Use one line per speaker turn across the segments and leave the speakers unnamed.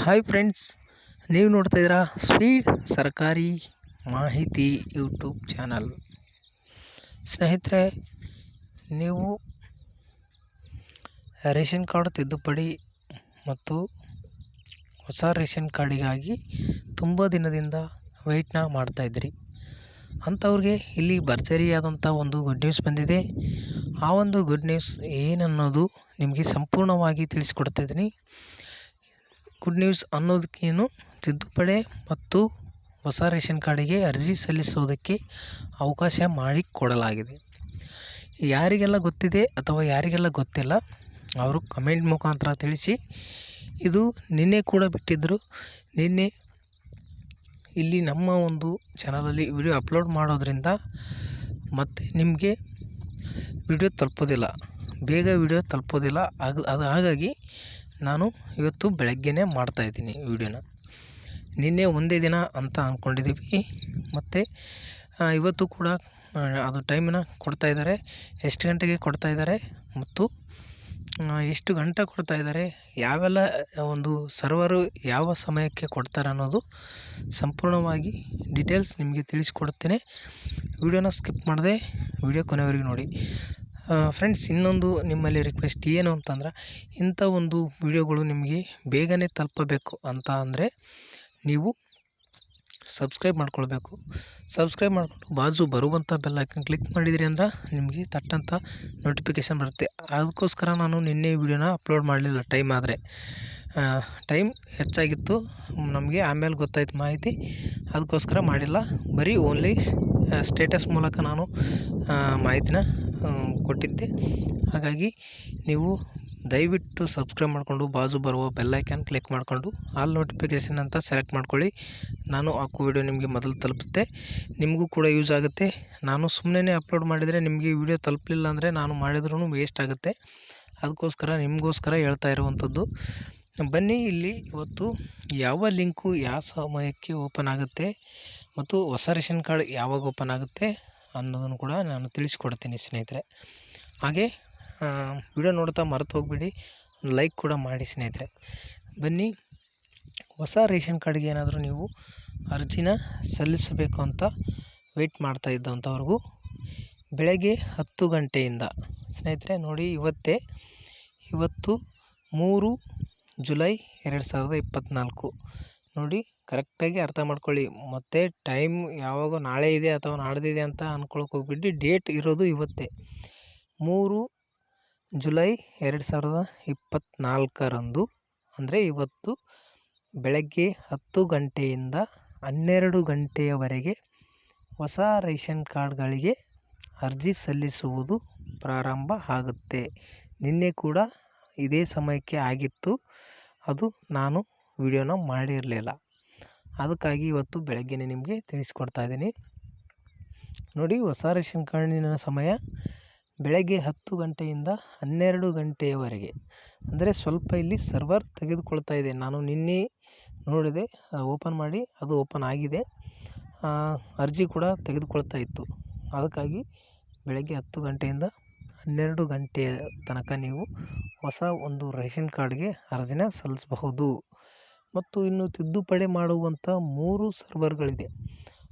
Hi friends ನೀವು ನೋಡ್ತಾ ಇದ್ದೀರಾ ಸ್ಪೀಡ್ ಸರ್ಕಾರಿ ಮಾಹಿತಿ ಯೂಟ್ಯೂಬ್ ಚಾನಲ್ ಸ್ನೇಹಿತರೆ, ನೀವು ರೇಷನ್ ಕಾರ್ಡ್ ತಿದ್ದುಪಡಿ ಮತ್ತು ಹೊಸ ರೇಷನ್ ಕಾರ್ಡಿಗಾಗಿ ತುಂಬ ದಿನದಿಂದ ವೆಯ್ಟ್ನ ಮಾಡ್ತಾಯಿದ್ರಿ ಅಂಥವ್ರಿಗೆ ಇಲ್ಲಿ ಭರ್ಜರಿಯಾದಂಥ ಒಂದು ಗುಡ್ ನ್ಯೂಸ್ ಬಂದಿದೆ. ಆ ಒಂದು ಗುಡ್ ನ್ಯೂಸ್ ಏನನ್ನೋದು ನಿಮಗೆ ಸಂಪೂರ್ಣವಾಗಿ ತಿಳಿಸ್ಕೊಡ್ತಾಯಿದ್ದೀನಿ ಗುಡ್ ನ್ಯೂಸ್ ಅನ್ನೋದಕ್ಕೇನು ತಿದ್ದುಪಡಿ ಮತ್ತು ಹೊಸ ರೇಷನ್ ಕಾರ್ಡಿಗೆ ಅರ್ಜಿ ಸಲ್ಲಿಸೋದಕ್ಕೆ ಅವಕಾಶ ಮಾಡಿಕೊಡಲಾಗಿದೆ ಯಾರಿಗೆಲ್ಲ ಗೊತ್ತಿದೆ ಅಥವಾ ಯಾರಿಗೆಲ್ಲ ಗೊತ್ತಿಲ್ಲ ಅವರು ಕಮೆಂಟ್ ಮುಖಾಂತರ ತಿಳಿಸಿ. ಇದು ನಿನ್ನೆ ಕೂಡ ಬಿಟ್ಟಿದ್ದರು ನಿನ್ನೆ ಇಲ್ಲಿ ನಮ್ಮ ಒಂದು ಚಾನಲಲ್ಲಿ ವಿಡಿಯೋ ಅಪ್ಲೋಡ್ ಮಾಡೋದ್ರಿಂದ ಮತ್ತೆ ನಿಮಗೆ ವಿಡಿಯೋ ತಲುಪೋದಿಲ್ಲ. ಬೇಗ ವಿಡಿಯೋ ತಲುಪೋದಿಲ್ಲ. ಅದು ಹಾಗಾಗಿ ನಾನು ಇವತ್ತು ಬೆಳಗ್ಗೆನೇ ಮಾಡ್ತಾಯಿದ್ದೀನಿ ವೀಡಿಯೋನ. ನಿನ್ನೆ ಒಂದೇ ದಿನ ಅಂತ ಅಂದ್ಕೊಂಡಿದ್ದೀವಿ ಮತ್ತು ಇವತ್ತು ಕೂಡ ಅದು ಟೈಮನ್ನ ಕೊಡ್ತಾಯಿದ್ದಾರೆ ಎಷ್ಟು ಗಂಟೆಗೆ ಕೊಡ್ತಾಯಿದ್ದಾರೆ ಮತ್ತು ಎಷ್ಟು ಗಂಟೆ ಕೊಡ್ತಾಯಿದ್ದಾರೆ ಯಾವೆಲ್ಲ ಒಂದು ಸರ್ವರು ಯಾವ ಸಮಯಕ್ಕೆ ಕೊಡ್ತಾರೆ ಅನ್ನೋದು ಸಂಪೂರ್ಣವಾಗಿ ಡೀಟೇಲ್ಸ್ ನಿಮಗೆ ತಿಳಿಸ್ಕೊಡ್ತೇನೆ. ವಿಡಿಯೋನ ಸ್ಕಿಪ್ ಮಾಡದೆ, ವಿಡಿಯೋ ಕೊನೆವರೆಗೂ ನೋಡಿ. ಫ್ರೆಂಡ್ಸ್ ಇನ್ನೊಂದು ನಿಮ್ಮಲ್ಲಿ ರಿಕ್ವೆಸ್ಟ್ ಏನು ಅಂತಂದ್ರೆ, ಇಂಥ ಒಂದು ವಿಡಿಯೋಗಳು ನಿಮಗೆ ಬೇಗನೆ ತಲುಪಬೇಕು ಅಂತ ಅಂದರೆ, ನೀವು ಸಬ್ಸ್ಕ್ರೈಬ್ ಮಾಡ್ಕೊಳ್ಬೇಕು. ಸಬ್ಸ್ಕ್ರೈಬ್ ಮಾಡಿಕೊಂಡು ಬಾಜು ಬರುವಂಥ ಬೆಲ್ ಐಕನ್ ಕ್ಲಿಕ್ ಮಾಡಿದಿರಿ ಅಂದ್ರೆ, ನಿಮಗೆ ತಟ್ಟಂಥ ನೋಟಿಫಿಕೇಷನ್ ಬರುತ್ತೆ. ಅದಕ್ಕೋಸ್ಕರ ನಾನು ನಿನ್ನೆ ವಿಡಿಯೋನ ಅಪ್ಲೋಡ್ ಮಾಡಲಿಲ್ಲ ಟೈಮ್ ಆದರೆ. ಟೈಮ್ ಹೆಚ್ಚಾಗಿತ್ತು, ನಮಗೆ ಆಮೇಲೆ ಗೊತ್ತಾಯ್ತು ಮಾಹಿತಿ. ಅದಕ್ಕೋಸ್ಕರ ಮಾಡಿಲ್ಲ. ಬರೀ ಓನ್ಲಿ ಸ್ಟೇಟಸ್ ಮೂಲಕ ನಾನು ಮಾಹಿತಿನ ಕೊಟ್ಟಿದ್ದೆ. ಹಾಗಾಗಿ ನೀವು ದಯವಿಟ್ಟು ಸಬ್ಸ್ಕ್ರೈಬ್ ಮಾಡಿಕೊಂಡು ಬಾಜು ಬರುವ ಬೆಲ್ಲೈಕನ್ ಕ್ಲಿಕ್ ಮಾಡಿಕೊಂಡು ಆಲ್ ನೋಟಿಫಿಕೇಷನ್ ಅಂತ ಸೆಲೆಕ್ಟ್ ಮಾಡ್ಕೊಳ್ಳಿ. ನಾನು ಹಾಕೋ ವಿಡಿಯೋ ನಿಮಗೆ ಮೊದಲು ತಲುಪುತ್ತೆ. ನಿಮಗೂ ಕೂಡ ಯೂಸ್ ಆಗುತ್ತೆ. ನಾನು ಸುಮ್ಮನೆ ಅಪ್ಲೋಡ್ ಮಾಡಿದರೆ ನಿಮಗೆ ವಿಡಿಯೋ ತಲುಪಲಿಲ್ಲ ಅಂದರೆ ನಾನು ಮಾಡಿದ್ರೂ ವೇಸ್ಟ್ ಆಗುತ್ತೆ. ಅದಕ್ಕೋಸ್ಕರ ನಿಮಗೋಸ್ಕರ ಹೇಳ್ತಾ ಇರುವಂಥದ್ದು ಬನ್ನಿ ಇಲ್ಲಿ ಇವತ್ತು ಯಾವ ಲಿಂಕು ಯಾವ ಸಮಯಕ್ಕೆ ಓಪನ್ ಆಗುತ್ತೆ ಮತ್ತು ಹೊಸ ರೇಷನ್ ಕಾರ್ಡ್ ಯಾವಾಗ ಓಪನ್ ಆಗುತ್ತೆ ಅನ್ನೋದನ್ನು ಕೂಡ ನಾನು ತಿಳಿಸ್ಕೊಡ್ತೀನಿ ಸ್ನೇಹಿತರೆ. ಹಾಗೆ ವಿಡಿಯೋ ನೋಡ್ತಾ ಮರೆತು ಹೋಗ್ಬಿಡಿ. ಲೈಕ್ ಕೂಡ ಮಾಡಿ ಸ್ನೇಹಿತರೆ. ಬನ್ನಿ, ಹೊಸ ರೇಷನ್ ಕಾರ್ಡ್ಗೆ ಏನಾದರೂ ನೀವು ಅರ್ಜಿನ ಸಲ್ಲಿಸಬೇಕು ಅಂತ ವೆಯ್ಟ್ ಮಾಡ್ತಾ ಇದ್ದಂಥವ್ರಿಗೂ ಬೆಳಗ್ಗೆ ಹತ್ತು ಗಂಟೆಯಿಂದ, ಸ್ನೇಹಿತರೆ ನೋಡಿ ಇವತ್ತೇ ಇವತ್ತು ಮೂರು ಜುಲೈ ಎರಡು ಸಾವಿರದ ಇಪ್ಪತ್ತ್ನಾಲ್ಕು ನೋಡಿ ಕರೆಕ್ಟಾಗಿ ಅರ್ಥ ಮಾಡ್ಕೊಳ್ಳಿ. ಮತ್ತು ಟೈಮ್ ಯಾವಾಗ ನಾಳೆ ಇದೆ ಅಥವಾ ನಾಡ್ದಿದೆ ಅಂತ ಅಂದ್ಕೊಳಕ್ಕೆ ಹೋಗ್ಬಿಟ್ಟು ಡೇಟ್ ಇರೋದು ಇವತ್ತೇ. ಮೂರು ಜುಲೈ ಎರಡು ಸಾವಿರದ ಇಪ್ಪತ್ತ್ನಾಲ್ಕರಂದು ಅಂದರೆ ಇವತ್ತು ಬೆಳಗ್ಗೆ ಹತ್ತು ಗಂಟೆಯಿಂದ ಹನ್ನೆರಡು ಗಂಟೆಯವರೆಗೆ ಹೊಸ ರೇಷನ್ ಕಾರ್ಡ್ಗಳಿಗೆ ಅರ್ಜಿ ಸಲ್ಲಿಸುವುದು ಪ್ರಾರಂಭ ಆಗುತ್ತೆ. ನಿನ್ನೆ ಕೂಡ ಇದೇ ಸಮಯಕ್ಕೆ ಆಗಿತ್ತು. ಅದು ನಾನು ವಿಡಿಯೋನ ಮಾಡಿರಲಿಲ್ಲ. ಅದಕ್ಕಾಗಿ ಇವತ್ತು ಬೆಳಗ್ಗೆನೇ ನಿಮಗೆ ತಿಳಿಸ್ಕೊಡ್ತಾ ಇದ್ದೀನಿ. ನೋಡಿ, ಹೊಸ ರೇಷನ್ ಕಾರ್ಡಿನ ಸಮಯ ಬೆಳಗ್ಗೆ ಹತ್ತು ಗಂಟೆಯಿಂದ ಹನ್ನೆರಡು ಗಂಟೆಯವರೆಗೆ ಅಂದರೆ ಸ್ವಲ್ಪ ಇಲ್ಲಿ ಸರ್ವರ್ ತೆಗೆದುಕೊಳ್ತಾ ಇದೆ. ನಾನು ನಿನ್ನೆ ನೋಡಿದೆ ಓಪನ್ ಮಾಡಿ, ಅದು ಓಪನ್ ಆಗಿದೆ. ಅರ್ಜಿ ಕೂಡ ತೆಗೆದುಕೊಳ್ತಾ ಇತ್ತು. ಅದಕ್ಕಾಗಿ ಬೆಳಗ್ಗೆ ಹತ್ತು ಗಂಟೆಯಿಂದ ಹನ್ನೆರಡು ಗಂಟೆಯ ತನಕ ನೀವು ಹೊಸ ಒಂದು ರೇಷನ್ ಕಾರ್ಡ್ಗೆ ಅರ್ಜಿನ ಸಲ್ಲಿಸಬಹುದು. ಮತ್ತು ಇನ್ನು ತಿದ್ದುಪಡಿ ಮಾಡುವಂಥ ಮೂರು ಸರ್ವರ್ಗಳಿದೆ.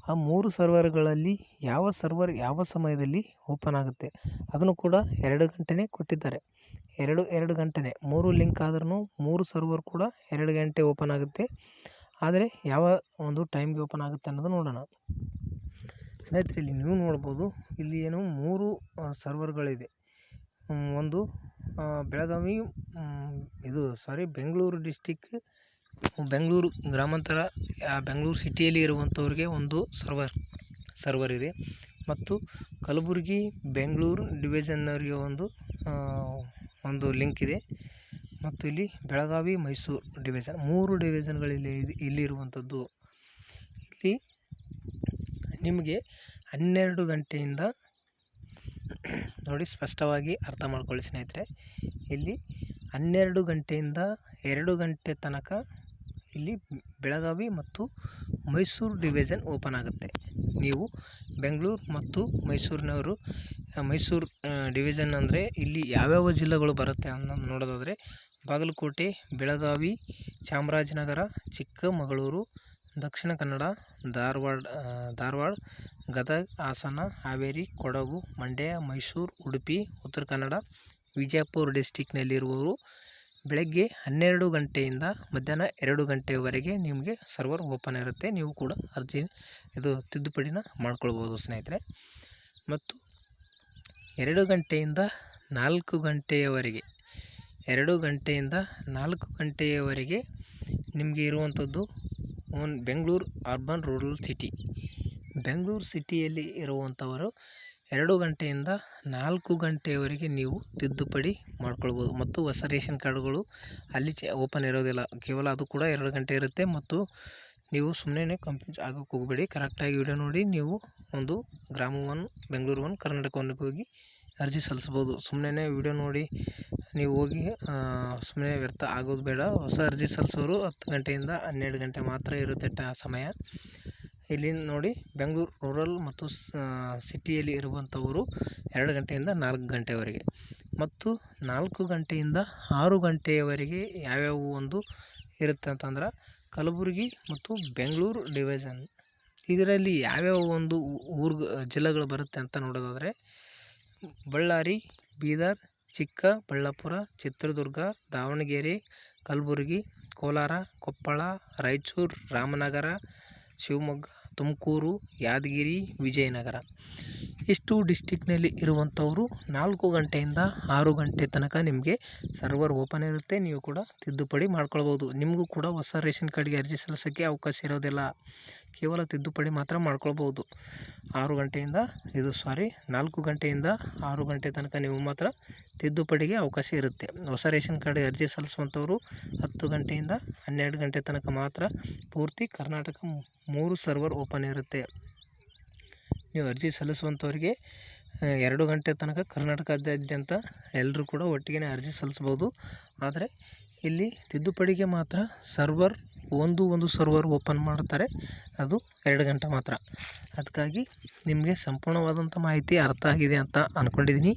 ಆ ಮೂರು ಸರ್ವರ್ಗಳಲ್ಲಿ ಯಾವ ಸರ್ವರ್ ಯಾವ ಸಮಯದಲ್ಲಿ ಓಪನ್ ಆಗುತ್ತೆ? ಅದನ್ನು ಕೂಡ ಎರಡು ಗಂಟೆನೇ ಕೊಟ್ಟಿದ್ದಾರೆ. ಎರಡು ಎರಡು ಗಂಟೆನೇ. ಮೂರು ಲಿಂಕ್ ಆದ್ರೂ ಮೂರು ಸರ್ವರ್ ಕೂಡ ಎರಡು ಗಂಟೆ ಓಪನ್ ಆಗುತ್ತೆ. ಆದರೆ ಯಾವ ಒಂದು ಟೈಮ್ಗೆ ಓಪನ್ ಆಗುತ್ತೆ ಅನ್ನೋದು ನೋಡೋಣ. ಸ್ನೇಹಿತರೆ, ಇಲ್ಲಿ ನೀವು ನೋಡ್ಬೋದು, ಇಲ್ಲಿ ಏನು ಮೂರು ಸರ್ವರ್ಗಳಿದೆ. ಒಂದು ಬೆಳಗಾವಿ ಇದು, ಸಾರಿ, ಬೆಂಗಳೂರು ಡಿಸ್ಟಿಕ್ ಬೆಂಗಳೂರು ಗ್ರಾಮಾಂತರ ಬೆಂಗಳೂರು ಸಿಟಿಯಲ್ಲಿ ಇರುವಂಥವ್ರಿಗೆ ಒಂದು ಸರ್ವರ್ ಸರ್ವರ್ ಇದೆ. ಮತ್ತು ಕಲಬುರಗಿ, ಬೆಂಗಳೂರು ಡಿವಿಷನ್ನವರಿಗೆ ಒಂದು ಒಂದು ಲಿಂಕ್ ಇದೆ. ಮತ್ತು ಇಲ್ಲಿ ಬೆಳಗಾವಿ, ಮೈಸೂರು ಡಿವಿಷನ್ ಮೂರು ಡಿವಿಷನ್ಗಳಲ್ಲಿ ಇಲ್ಲಿರುವಂಥದ್ದು ಇಲ್ಲಿ ನಿಮಗೆ ಹನ್ನೆರಡು ಗಂಟೆಯಿಂದ ನೋಡಿ ಸ್ಪಷ್ಟವಾಗಿ ಅರ್ಥ ಮಾಡ್ಕೊಳ್ಳಿ ಸ್ನೇಹಿತರೆ. ಇಲ್ಲಿ ಹನ್ನೆರಡು ಗಂಟೆಯಿಂದ ಎರಡು ಗಂಟೆ ತನಕ ಇಲ್ಲಿ ಬೆಳಗಾವಿ ಮತ್ತು ಮೈಸೂರು ಡಿವಿಷನ್ ಓಪನ್ ಆಗುತ್ತೆ. ನೀವು ಬೆಂಗಳೂರು ಮತ್ತು ಮೈಸೂರಿನವರು ಮೈಸೂರು ಡಿವಿಷನ್ ಅಂದರೆ ಇಲ್ಲಿ ಯಾವ್ಯಾವ ಜಿಲ್ಲೆಗಳು ಬರುತ್ತೆ ಅನ್ನೋದು ನೋಡೋದಾದರೆ ಬಾಗಲಕೋಟೆ, ಬೆಳಗಾವಿ, ಚಾಮರಾಜನಗರ, ಚಿಕ್ಕಮಗಳೂರು, ದಕ್ಷಿಣ ಕನ್ನಡ, ಧಾರವಾಡ ಧಾರವಾಡ, ಗದಗ, ಹಾಸನ, ಹಾವೇರಿ, ಕೊಡಗು, ಮಂಡ್ಯ, ಮೈಸೂರು, ಉಡುಪಿ, ಉತ್ತರ ಕನ್ನಡ, ವಿಜಯಪುರ ಡಿಸ್ಟಿಕ್ನಲ್ಲಿರುವವರು ಬೆಳಗ್ಗೆ ಹನ್ನೆರಡು ಗಂಟೆಯಿಂದ ಮಧ್ಯಾಹ್ನ ಎರಡು ಗಂಟೆಯವರೆಗೆ ನಿಮಗೆ ಸರ್ವರ್ ಓಪನ್ ಇರುತ್ತೆ. ನೀವು ಕೂಡ ಅರ್ಜಿ ಇದು ತಿದ್ದುಪಡಿನ ಮಾಡ್ಕೊಳ್ಬೋದು ಸ್ನೇಹಿತರೆ. ಮತ್ತು ಎರಡು ಗಂಟೆಯಿಂದ ನಾಲ್ಕು ಗಂಟೆಯವರೆಗೆ, ಎರಡು ಗಂಟೆಯಿಂದ ನಾಲ್ಕು ಗಂಟೆಯವರೆಗೆ ನಿಮಗೆ ಇರುವಂಥದ್ದು one Bengaluru urban rural city. Bengaluru ಸಿಟಿಯಲ್ಲಿ ಇರುವಂಥವರು ಎರಡು ಗಂಟೆಯಿಂದ ನಾಲ್ಕು ಗಂಟೆಯವರೆಗೆ ನೀವು ತಿದ್ದುಪಡಿ ಮಾಡ್ಕೊಳ್ಬೋದು. ಮತ್ತು ಹೊಸ ರೇಷನ್ ಕಾರ್ಡ್ಗಳು ಅಲ್ಲಿ ಚ, ಓಪನ್ ಇರೋದಿಲ್ಲ. ಕೇವಲ ಅದು ಕೂಡ ಎರಡು ಗಂಟೆ ಇರುತ್ತೆ. ಮತ್ತು ನೀವು ಸುಮ್ಮನೆ ಕಂಪ್ಲೀಟ್ ಆಗೋಕ್ಕೆ ಹೋಗಬೇಡಿ. ಕರೆಕ್ಟಾಗಿ ವಿಡಿಯೋ ನೋಡಿ ನೀವು ಒಂದು ಗ್ರಾಮವನ್ನು ಬೆಂಗಳೂರು ಒನ್ ಕರ್ನಾಟಕ ಒನ್ಗೆ ಹೋಗಿ ಅರ್ಜಿ ಸಲ್ಲಿಸ್ಬೋದು. ಸುಮ್ಮನೆ ವಿಡಿಯೋ ನೋಡಿ ನೀವು ಹೋಗಿ ಸುಮ್ಮನೆ ವ್ಯರ್ಥ ಆಗೋದು ಬೇಡ. ಹೊಸ ಅರ್ಜಿ ಸಲ್ಲಿಸೋರು ಹತ್ತು ಗಂಟೆಯಿಂದ ಹನ್ನೆರಡು ಗಂಟೆ ಮಾತ್ರ ಇರುತ್ತೆ ಟ, ಸಮಯ. ಇಲ್ಲಿ ನೋಡಿ ಬೆಂಗಳೂರು ರೂರಲ್ ಮತ್ತು ಸಿಟಿಯಲ್ಲಿ ಇರುವಂಥವರು ಎರಡು ಗಂಟೆಯಿಂದ ನಾಲ್ಕು ಗಂಟೆವರೆಗೆ ಮತ್ತು ನಾಲ್ಕು ಗಂಟೆಯಿಂದ ಆರು ಗಂಟೆಯವರೆಗೆ ಯಾವ್ಯಾವ ಒಂದು ಇರುತ್ತೆ ಅಂತಂದ್ರೆ ಕಲಬುರಗಿ ಮತ್ತು ಬೆಂಗಳೂರು ಡಿವಿಷನ್ ಇದರಲ್ಲಿ ಯಾವ್ಯಾವ ಒಂದು ಊರು ಜಿಲ್ಲೆಗಳು ಬರುತ್ತೆ ಅಂತ ನೋಡೋದಾದರೆ ಬಳ್ಳಾರಿ, ಬೀದರ್ ಚಿಕ್ಕಬಳ್ಳಾಪುರ ಚಿತ್ರದುರ್ಗ, ದಾವಣಗೆರೆ, ಕಲಬುರಗಿ, ಕೋಲಾರ, ಕೊಪ್ಪಳ, ರಾಯಚೂರು, ರಾಮನಗರ ಶಿವಮೊಗ್ಗ ತುಮಕೂರು ಯಾದಗಿರಿ ವಿಜಯನಗರ. ಇಷ್ಟು ಡಿಸ್ಟಿಕ್ನಲ್ಲಿ ಇರುವಂಥವರು ನಾಲ್ಕು ಗಂಟೆಯಿಂದ ಆರು ಗಂಟೆ ತನಕ ನಿಮಗೆ ಸರ್ವರ್ ಓಪನ್ ಇರುತ್ತೆ. ನೀವು ಕೂಡ ತಿದ್ದುಪಡಿ ಮಾಡ್ಕೊಳ್ಬೋದು. ನಿಮಗೂ ಕೂಡ ಹೊಸ ರೇಷನ್ ಕಾರ್ಡ್ಗೆ ಅರ್ಜಿ ಸಲ್ಲಿಸೋಕ್ಕೆ ಅವಕಾಶ ಇರೋದಿಲ್ಲ. ಕೇವಲ ತಿದ್ದುಪಡಿ ಮಾತ್ರ ಮಾಡ್ಕೊಳ್ಬೋದು. ಆರು ಗಂಟೆಯಿಂದ, ಇದು ಸಾರಿ ನಾಲ್ಕು ಗಂಟೆಯಿಂದ ಆರು ಗಂಟೆ ತನಕ ನೀವು ಮಾತ್ರ ತಿದ್ದುಪಡಿಗೆ ಅವಕಾಶ ಇರುತ್ತೆ. ಹೊಸ ರೇಷನ್ ಕಾರ್ಡ್ಗೆ ಅರ್ಜಿ ಸಲ್ಲಿಸುವಂಥವರು ಹತ್ತು ಗಂಟೆಯಿಂದ ಹನ್ನೆರಡು ಗಂಟೆ ತನಕ ಮಾತ್ರ ಪೂರ್ತಿ ಕರ್ನಾಟಕ ಮೂರು ಸರ್ವರ್ ಓಪನ್ ಇರುತ್ತೆ. ನೀವು ಅರ್ಜಿ ಸಲ್ಲಿಸುವಂಥವ್ರಿಗೆ ಎರಡು ಗಂಟೆ ತನಕ ಕರ್ನಾಟಕದಾದ್ಯಂತ ಎಲ್ಲರೂ ಕೂಡ ಒಟ್ಟಿಗೆ ಅರ್ಜಿ ಸಲ್ಲಿಸ್ಬೋದು. ಆದರೆ ಇಲ್ಲಿ ತಿದ್ದುಪಡಿಗೆ ಮಾತ್ರ ಸರ್ವರ್ ಒಂದು ಒಂದು ಸರ್ವರ್ ಓಪನ್ ಮಾಡ್ತಾರೆ, ಅದು ಎರಡು ಗಂಟೆ ಮಾತ್ರ. ಅದಕ್ಕಾಗಿ ನಿಮಗೆ ಸಂಪೂರ್ಣವಾದಂಥ ಮಾಹಿತಿ ಅರ್ಥ ಆಗಿದೆ ಅಂತ ಅಂದ್ಕೊಂಡಿದ್ದೀನಿ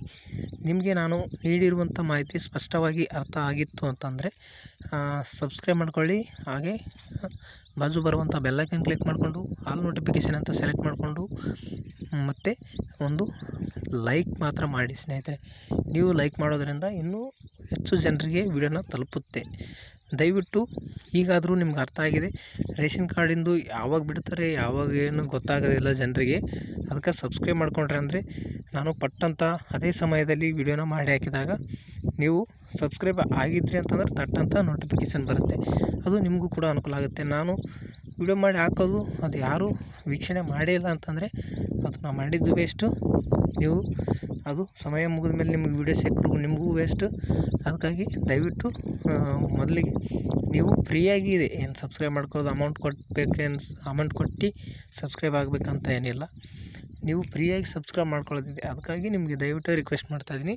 ನಿಮಗೆ ನಾನು ನೀಡಿರುವಂಥ ಮಾಹಿತಿ ಸ್ಪಷ್ಟವಾಗಿ ಅರ್ಥ ಆಗಿತ್ತು ಅಂತಂದರೆ ಸಬ್ಸ್ಕ್ರೈಬ್ ಮಾಡ್ಕೊಳ್ಳಿ. ಹಾಗೆ, ಬಾಜು ಬರುವಂಥ ಬೆಲ್ಲೈಕನ್ ಕ್ಲಿಕ್ ಮಾಡಿಕೊಂಡು ಆಲ್ ನೋಟಿಫಿಕೇಷನ್ ಅಂತ ಸೆಲೆಕ್ಟ್ ಮಾಡಿಕೊಂಡು, ಮತ್ತು ಒಂದು ಲೈಕ್ ಮಾತ್ರ ಮಾಡಿ ಸ್ನೇಹಿತರೆ. ನೀವು ಲೈಕ್ ಮಾಡೋದರಿಂದ ಇನ್ನೂ ಹೆಚ್ಚು ಜನರಿಗೆ ವಿಡಿಯೋನ ತಲುಪುತ್ತೆ. ದಯವಿಟ್ಟು ಈಗಾದರೂ ನಿಮ್ಗೆ ಅರ್ಥ ಆಗಿದೆ. ರೇಷನ್ ಕಾರ್ಡಿಂದು ಯಾವಾಗ ಬಿಡ್ತಾರೆ, ಯಾವಾಗ ಏನು ಗೊತ್ತಾಗೋದಿಲ್ಲ ಜನರಿಗೆ. ಅದಕ್ಕೆ ಸಬ್ಸ್ಕ್ರೈಬ್ ಮಾಡ್ಕೊಂಡ್ರೆ ಅಂದರೆ ನಾನು ಪಟ್ಟಂತ ಅದೇ ಸಮಯದಲ್ಲಿ ವಿಡಿಯೋನ ಮಾಡಿ ಹಾಕಿದಾಗ ನೀವು ಸಬ್ಸ್ಕ್ರೈಬ್ ಆಗಿದ್ರಿ ಅಂತಂದ್ರೆ ತಟ್ಟಂತ ನೋಟಿಫಿಕೇಷನ್ ಬರುತ್ತೆ. ಅದು ನಿಮಗೂ ಕೂಡ ಅನುಕೂಲ ಆಗುತ್ತೆ. ನಾನು ವಿಡಿಯೋ ಮಾಡಿ ಹಾಕೋದು, ಅದು ಯಾರೂ ವೀಕ್ಷಣೆ ಮಾಡೇ ಇಲ್ಲ ಅಂತಂದರೆ ಅದು ನಾವು ಮಾಡಿದ್ದು ವೇಸ್ಟು ನೀವು ಅದು ಸಮಯ ಮುಗಿದ ಮೇಲೆ ನಿಮಗೆ ವಿಡಿಯೋ ಸಿಕ್ಕರು ನಿಮಗೂ ವೇಸ್ಟು ಅದಕ್ಕಾಗಿ ದಯವಿಟ್ಟು ಮೊದಲಿಗೆ ನೀವು ಫ್ರೀಯಾಗಿ ಇದೆ. ಏನು ಸಬ್ಸ್ಕ್ರೈಬ್ ಮಾಡ್ಕೊಳ್ಳೋದು ಅಮೌಂಟ್ ಕೊಟ್ಟಬೇಕೇನು ಅಮೌಂಟ್ ಕೊಟ್ಟು ಸಬ್ಸ್ಕ್ರೈಬ್ ಆಗಬೇಕಂತ ಏನಿಲ್ಲ. ನೀವು ಫ್ರೀಯಾಗಿ ಸಬ್ಸ್ಕ್ರೈಬ್ ಮಾಡ್ಕೊಳ್ಳೋದಿದೆ. ಅದಕ್ಕಾಗಿ ನಿಮಗೆ ದಯವಿಟ್ಟು ರಿಕ್ವೆಸ್ಟ್ ಮಾಡ್ತಾಯಿದ್ದೀನಿ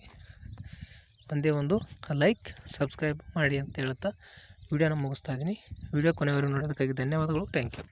ಒಂದೇ ಒಂದು ಲೈಕ್ ಸಬ್ಸ್ಕ್ರೈಬ್ ಮಾಡಿ ಅಂತ ಹೇಳ್ತಾ ವಿಡಿಯೋನ ಮುಗಿಸ್ತಾ ಇದ್ದೀನಿ. ವಿಡಿಯೋ ಕೊನೆವರೆಗೂ ನೋಡೋದಕ್ಕಾಗಿ ಧನ್ಯವಾದಗಳು. Thank you